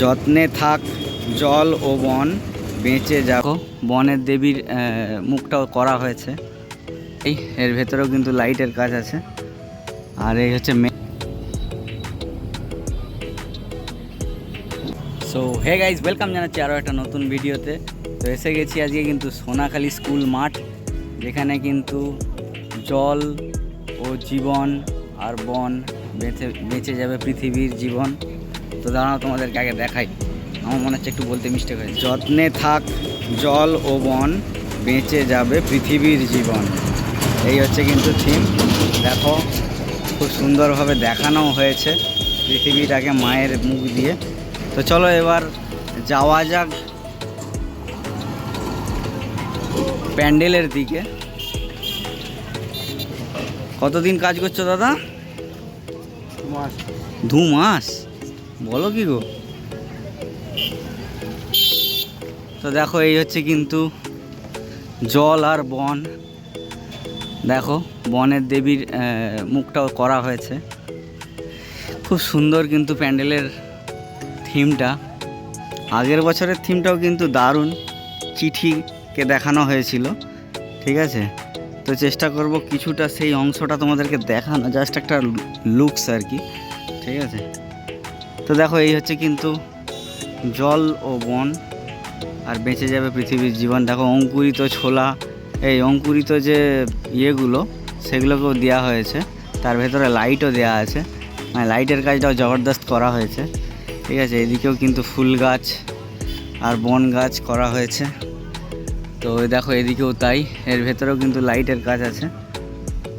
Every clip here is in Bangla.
যত্নে থাক, জল ও বন বেঁচে যাও বনের দেবীর মুখটাও করা হয়েছে। এই, এর ভেতরেও কিন্তু লাইটের কাজ আছে। আর এই হচ্ছে মে সো হে গাইজ ওয়েলকাম জানাচ্ছি আরও একটা নতুন ভিডিওতে। তো এসে গেছি আজকে কিন্তু সোনাখালী স্কুল মাঠ, যেখানে কিন্তু জল ও জীবন আর বন বেঁচে বেঁচে যাবে পৃথিবীর জীবন। তো দাঁড়াও তোমাদেরকে আগে দেখাই। আমার মনে হচ্ছে একটু বলতে মিস্টেক হয়েছে। যত্নে থাক জল ও বন বেঁচে যাবে পৃথিবীর জীবন। এই হচ্ছে কিন্তু থিম দেখো খুব সুন্দরভাবে দেখানো হয়েছে পৃথিবীটাকে মায়ের মুখ দিয়ে। তো চলো এবার যাওয়া যাক প্যান্ডেলের দিকে। কতদিন কাজ করছ দাদা? দু মাস? বলো কি গো? তো দেখো, এই হচ্ছে কিন্তু জল আর বন। দেখো, বনের দেবীর মুখটাও করা হয়েছে। খুব সুন্দর কিন্তু প্যান্ডেলের থিমটা। আগের বছরের থিমটাও কিন্তু দারুণ চিঠিকে দেখানো হয়েছিল, ঠিক আছে? তো চেষ্টা করব কিছুটা সেই অংশটা তোমাদেরকে দেখানো জাস্ট একটা লুকস আর কি, ঠিক আছে? তো দেখো, এই হচ্ছে কিন্তু জল ও বন, আর বেঁচে যাবে পৃথিবীর জীবন। দেখো, অঙ্কুরিত ছোলা, এই অঙ্কুরিত যে ইয়েগুলো, সেগুলোকেও দেওয়া হয়েছে। তার ভেতরে লাইটও দেওয়া আছে। মানে লাইটের কাজটাও জবরদস্ত করা হয়েছে। ঠিক আছে, এদিকেও কিন্তু ফুল গাছ আর বন গাছ করা হয়েছে। তো দেখো, এদিকেও তাই। এর ভেতরেও কিন্তু লাইটের কাজ আছে।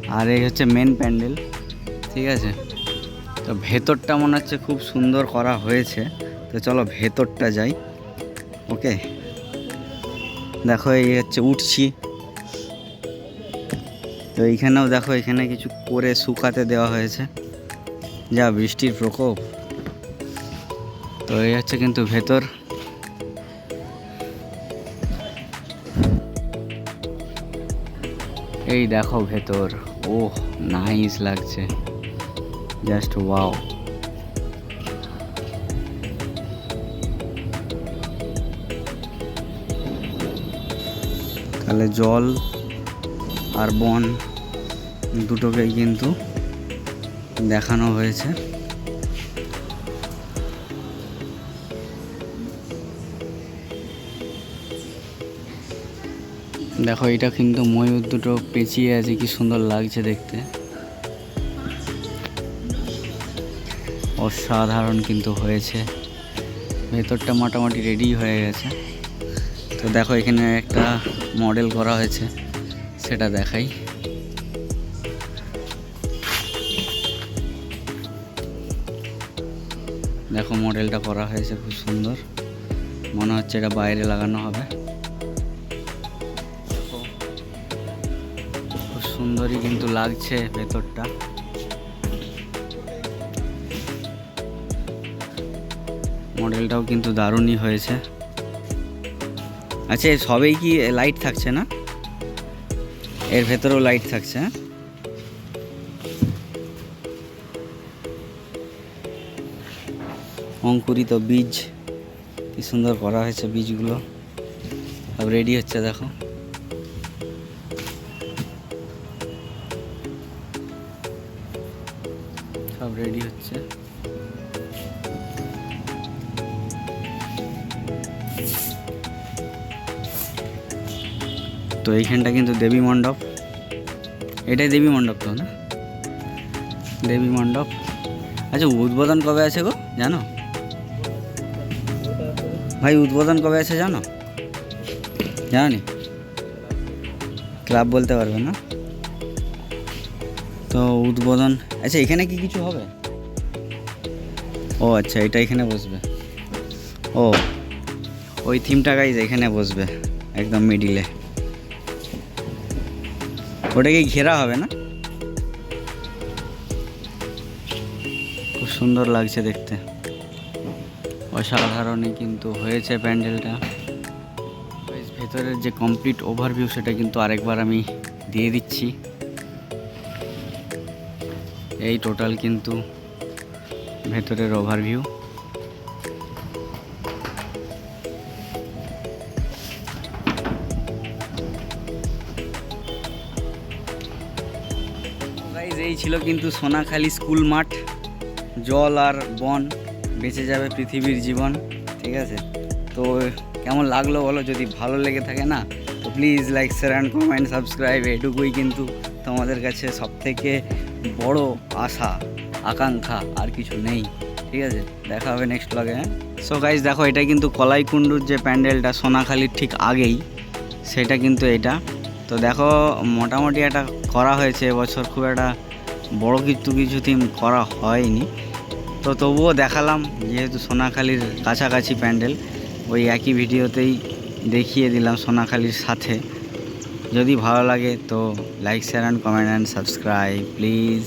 আর এই হচ্ছে মেন প্যান্ডেল ঠিক আছে? তো ভেতরটা মনে হচ্ছে খুব সুন্দর করা হয়েছে। তো চলো ভেতরটা যাই। ওকে। দেখো, এই হচ্ছে উঠছি। তো এইখানেও দেখো, এখানে কিছু করে শুকাতে দেওয়া হয়েছে। যা বৃষ্টির প্রকোপ। তো এই হচ্ছে কিন্তু ভেতর। এই দেখো ভেতর। ওহ নাইস লাগছে। জাস্ট ওয়াও তাহলে জল আর বন দুটোকেই কিন্তু দেখানো হয়েছে। দেখো, এটা কিন্তু ময়ূর দুটো পেঁচিয়ে আছে, কি সুন্দর লাগছে দেখতে। অসাধারণ কিন্তু হয়েছে। ভেতরটা মোটামুটি রেডি হয়ে গেছে। তো দেখো, এখানে একটা মডেল করা হয়েছে। সেটা দেখাই। দেখো মডেলটা করা হয়েছে খুব সুন্দর। মনে হচ্ছে এটা বাইরে লাগানো হবে। খুব সুন্দরই কিন্তু লাগছে ভেতরটা। মডেলটাও কিন্তু দারুণই হয়েছে। আচ্ছা সবেই কি লাইট থাকছে না? এর ভেতরেও লাইট থাকছে হ্যাঁ? অঙ্কুরিত বীজ, কি সুন্দর করা হয়েছে বীজগুলো। সব রেডি হচ্ছে, দেখো। সব রেডি হচ্ছে। তো এইখানটা কিন্তু দেবী মণ্ডপ। এটাই দেবী মণ্ডপ তো, না? দেবী মণ্ডপ। আচ্ছা উদ্বোধন কবে আছে গো, জানো? ভাই, উদ্বোধন কবে আছে জানো? জানি। ক্লাব বলতে পারবে না? তো উদ্বোধন আচ্ছা এখানে কি কিছু হবে? ও আচ্ছা এটা এখানে বসবে। ও, ওই থিমটা গাইজ এখানে বসবে, একদম মিডিলে ওটাকে ঘেরা হবে না? খুব সুন্দর লাগছে দেখতে। অসাধারণই কিন্তু হয়েছে প্যান্ডেলটা। ভেতরের যে কমপ্লিট ওভারভিউ সেটা কিন্তু আরেকবার আমি দিয়ে দিচ্ছি। এই টোটাল কিন্তু ভেতরের ওভারভিউ এই ছিল কিন্তু সোনাখালি স্কুল মাঠ, জল আর বন বেঁচে যাবে পৃথিবীর জীবন, ঠিক আছে? তো কেমন লাগল বলো? যদি ভালো লেগে থাকে না, তো please like share and comment subscribe এটুকুই কিন্তু তোমাদের কাছে সবথেকে বড় আশা, আকাঙ্ক্ষা, আর কিছু নেই, ঠিক আছে? দেখা হবে নেক্সট ব্লগে হ্যাঁ? সো গাইজ দেখো, এটা কিন্তু কলাইকুণ্ডুর যে প্যান্ডেলটা সোনাখালির ঠিক আগেই, সেটা কিন্তু এটা। তো দেখো, মোটামুটি একটা করা হয়েছে এবছর, খুব একটা বড় কিছু কিছু থিম করা হয়নি। তো তবুও দেখালাম, যেহেতু সোনাখালির কাছাকাছি প্যান্ডেল, ওই একই ভিডিওতেই দেখিয়ে দিলাম সোনাখালির সাথে। যদি ভালো লাগে তো like share and comment and subscribe please